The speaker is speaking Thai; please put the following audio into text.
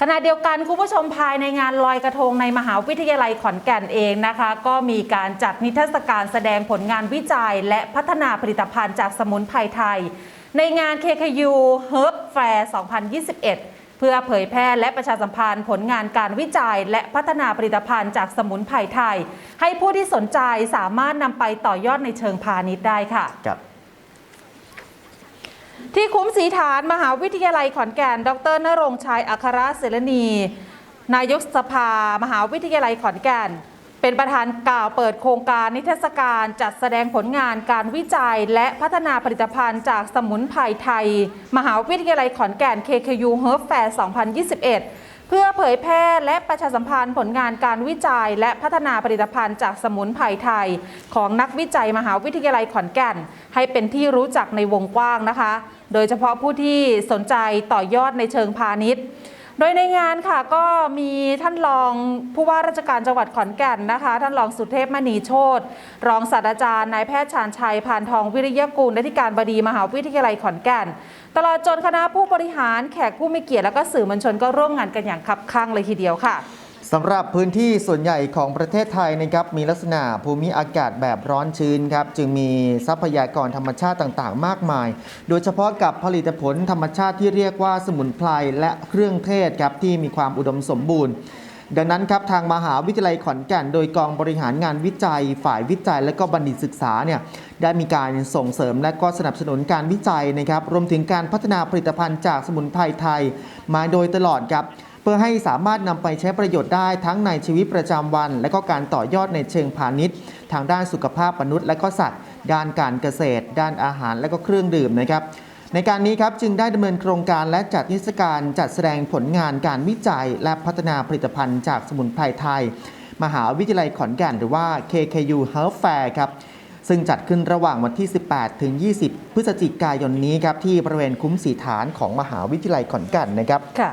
ขณะเดียวกันคุณผู้ชมภายในงานลอยกระทงในมหาวิทยาลัยขอนแก่นเองนะคะ ก็มีการจัดนิทรรศการแสดงผลงานวิจัย และพัฒนาผลิตภัณฑ์จากสมุนไพรไทย ในงาน KKU Herb Fair 2021 เพื่อเผยแพร่และประชาสัมพันธ์ผลงานการวิจัย และพัฒนาผลิตภัณฑ์จากสมุนไพรไทย ให้ผู้ที่สนใจสามารถนำไปต่อยอดในเชิงพาณิชย์ได้ค่ะกับ ที่คุ้มสีฐานมหาวิทยาลัยขอนแก่น ดรนรงชัยอัครเสรณี นายกสภา มหาวิทยาลัยขอนแก่น เป็นประธานกล่าวเปิดโครงการนิทรรศการจัดแสดงผลงานการวิจัย และพัฒนาผลิตภัณฑ์จากสมุนไพรไทย มหาวิทยาลัยขอนแก่น KKU Herb Fair 2021 เพื่อเผยแพร่และประชาสัมพันธ์ผลงานการวิจัย และพัฒนาผลิตภัณฑ์จากสมุนไพรไทย ของนักวิจัยมหาวิทยาลัยขอนแก่น ให้เป็นที่รู้จักในวงกว้างนะคะ โดยเฉพาะผู้ที่สนใจต่อยอดในเชิงพาณิชย์ โดยในงานค่ะก็มีท่านรองผู้ว่าราชการจังหวัดขอนแก่นนะคะ ท่านรองสุเทพมณีโชตรองศาสตราจารย์นายแพทย์ชานชัยพานทองวิริยกุลอธิการบดีมหาวิทยาลัยขอนแก่น ตลอดจนคณะผู้บริหารแขกผู้มีเกียรติและก็สื่อมวลชนก็ร่วมงานกันอย่างคับคั่งเลยทีเดียวค่ะ สำหรับพื้นที่ส่วนใหญ่ของประเทศไทยนะครับมีลักษณะภูมิอากาศแบบร้อนชื้นครับจึงมีทรัพยากรธรรมชาติต่างๆ มากมาย โดยเฉพาะกับผลิตผลธรรมชาติที่เรียกว่าสมุนไพรและเครื่องเทศครับที่มีความอุดมสมบูรณ์ ดังนั้นครับทางมหาวิทยาลัยขอนแก่น โดยกองบริหารงานวิจัย ฝ่ายวิจัยและก็บัณฑิตศึกษาเนี่ยได้มีการส่งเสริมและก็สนับสนุนการวิจัยนะครับรวมถึงการพัฒนาผลิตภัณฑ์จากสมุนไพรไทย มาโดยตลอดครับ เพื่อให้สามารถนำไปใช้ประโยชน์ได้ทั้งในชีวิตประจำวัน และก็การต่อยอดในเชิงพาณิชย์ ทางด้านสุขภาพมนุษย์และก็สัตว์ ด้านการเกษตร ด้านอาหารและก็เครื่องดื่มนะครับในการนี้ครับจึงได้ดำเนินโครงการและจัดนิทรรศการจัดแสดงผลงานการวิจัย และพัฒนาผลิตภัณฑ์จากสมุนไพรไทย มหาวิทยาลัยขอนแก่นหรือว่า KKU Health Fair ครับซึ่งจัดขึ้นระหว่างวันที่ 18 ถึง 20 พฤศจิกายนนี้ครับที่บริเวณคุ้มสีฐานของมหาวิทยาลัยขอนแก่นนะครับค่ะ